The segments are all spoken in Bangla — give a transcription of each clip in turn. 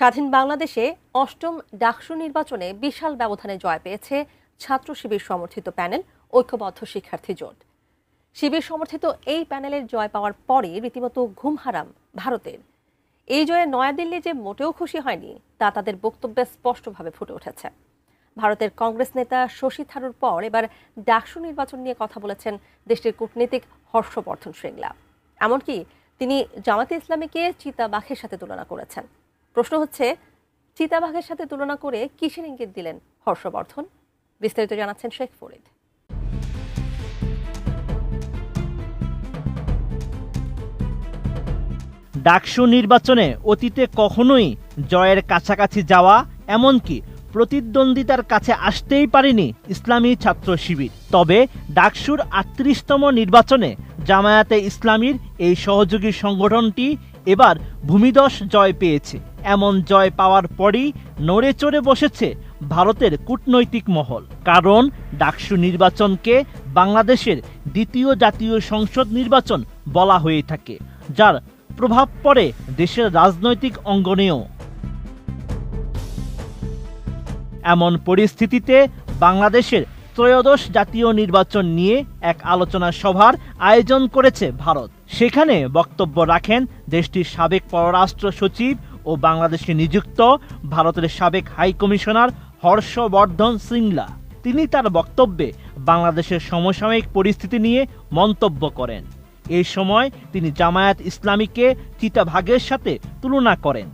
স্বাধীন বাংলাদেশে অষ্টম ডাকসু নির্বাচনে বিশাল ব্যবধানে জয় পেয়েছে ছাত্র শিবির সমর্থিত প্যানেল ঐক্যবদ্ধ শিক্ষার্থী জোট। শিবির সমর্থিত এই প্যানেলের জয় পাওয়ার পরে রীতিমতো ঘুম হারাম ভারতের। এই জয়ে নয়াদিল্লি যে মোটেও খুশি হয়নি, তা তাদের বক্তব্যে স্পষ্টভাবে ফুটে উঠেছে। ভারতের কংগ্রেস নেতা শশী থারুর পর এবার ডাকসু নির্বাচন নিয়ে কথা বলেছেন দেশটির কূটনীতিক হর্ষবর্ধন শ্রীংলা এমনকি তিনি জামাতে ইসলামীকে চিতা বাঘের সাথে তুলনা করেছেন। প্রশ্ন হচ্ছে, চিতাবাঘের সাথে তুলনা করে কিসের ইঙ্গিত দিলেন হর্ষবর্ধন? বিস্তারিত জানাচ্ছেন শেখ ফরিদ। ডাকসু নির্বাচনে অতীতে কখনোই জয়ের কাছাকাছি যাওয়া, এমনকি প্রতিদ্বন্দ্বিতার কাছে আসতেই পারেনি ইসলামী ছাত্র শিবির। তবে ডাকসুর আটত্রিশতম নির্বাচনে জামায়াতে ইসলামীর এই সহযোগী সংগঠনটি এবার ভূমিদশ জয় পেয়েছে। এমন জয় পাওয়ার পরই নড়ে চড়ে বসেছে ভারতের কূটনৈতিক মহল। কারণ ডাকসু নির্বাচনকে বাংলাদেশের দ্বিতীয় জাতীয় সংসদ নির্বাচন বলা হয়ে থাকে, যার প্রভাব পড়ে দেশের রাজনৈতিক অঙ্গনেও। এমন পরিস্থিতিতে বাংলাদেশের ত্রয়োদশ জাতীয় নির্বাচন নিয়ে এক আলোচনা সভার আয়োজন করেছে ভারত। সেখানে বক্তব্য রাখেন দেশটির সাবেক পররাষ্ট্র সচিব ও বাংলাদেশে নিযুক্ত ভারতের সাবেক হাই কমিশনার হর্ষবর্ধন সিংলা। তিনি তার বক্তব্যে বাংলাদেশের সমসাময়িক পরিস্থিতি নিয়ে মন্তব্য করেন। এই সময় তিনি জামায়াত ইসলামীকে চিতাভাগের সাথে তুলনা করেন।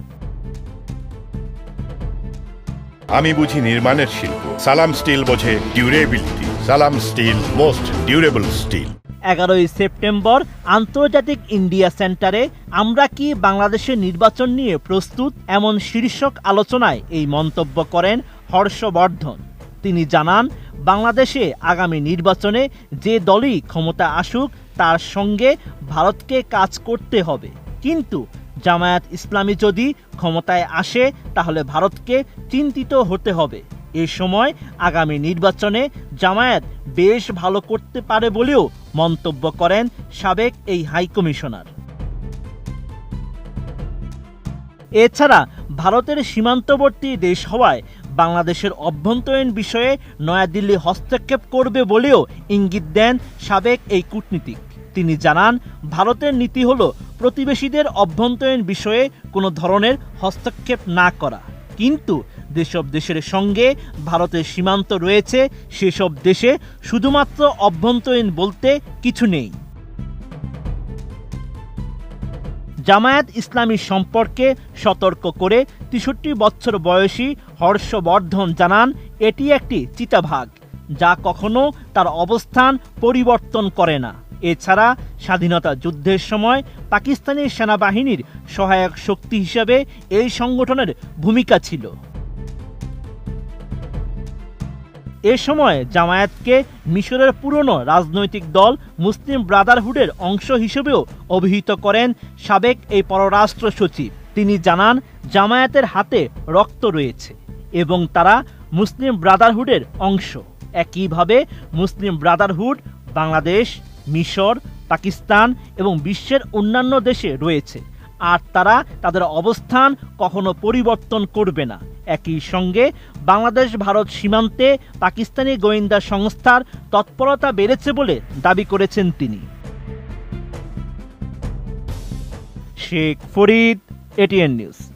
আমি বুঝি নির্মাণের শিল্প। সালাম স্টিল বোঝে durability. Salam steel, most durable steel. এগারোই সেপ্টেম্বর আন্তর্জাতিক ইন্ডিয়া সেন্টারে আমরা কি বাংলাদেশের নির্বাচন নিয়ে প্রস্তুত? এমন শীর্ষক আলোচনায় এই মন্তব্য করেন হর্ষবর্ধন। তিনি জানান, বাংলাদেশে আগামী নির্বাচনে যে দলই ক্ষমতা আসুক, তার সঙ্গে ভারতকে কাজ করতে হবে। কিন্তু জামায়াত ইসলামী যদি ক্ষমতায় আসে, তাহলে ভারতকে চিন্তিত হতে হবে। এ সময় আগামী নির্বাচনে জামায়াত বেশ ভালো করতে পারে বলেও মন্তব্য করেন সাবেক এই হাই কমিশনার এছাড়া ভারতের সীমান্তবর্তী দেশ হওয়ায় বাংলাদেশের অভ্যন্তরীণ বিষয়ে নয়াদিল্লি হস্তক্ষেপ করবে বলেও ইঙ্গিত দেন সাবেক এই কূটনীতিক। তিনি জানান, ভারতের নীতি হল প্রতিবেশীদের অভ্যন্তরীণ বিষয়ে কোনো ধরনের হস্তক্ষেপ না করা। কিন্তু যেসব দেশের সঙ্গে ভারতের সীমান্ত রয়েছে, সেসব দেশে শুধুমাত্র অভ্যন্তরীণ বলতে কিছু নেই। জামায়াত ইসলামী সম্পর্কে সতর্ক করে তেষট্টি বছর বয়সী হর্ষবর্ধন জানান, এটি একটি চিতাভাগ, যা কখনো তার অবস্থান পরিবর্তন করে না। এছাড়া স্বাধীনতা যুদ্ধের সময় পাকিস্তানি সেনাবাহিনীর সহায়ক শক্তি হিসেবে এই সংগঠনের ভূমিকা ছিল। এ সময় জামায়াতকে মিশরের পুরনো রাজনৈতিক দল মুসলিম ব্রাদারহুডের অংশ হিসেবেও অভিহিত করেন সাবেক এই পররাষ্ট্র সচিব। তিনি জানান, জামায়াতের হাতে রক্ত রয়েছে এবং তারা মুসলিম ব্রাদারহুডের অংশ। একইভাবে মুসলিম ব্রাদারহুড বাংলাদেশ, মিশর, পাকিস্তান এবং বিশ্বের অন্যান্য দেশে রয়েছে। আর তারা তাদের অবস্থান কখনো পরিবর্তন করবে না। একই সঙ্গে বাংলাদেশ, ভারত সীমান্তে পাকিস্তানি গোয়েন্দা সংস্থার তৎপরতা বেড়েছে বলে দাবি করেছেন তিনি। Sheikh Farid, ATN news.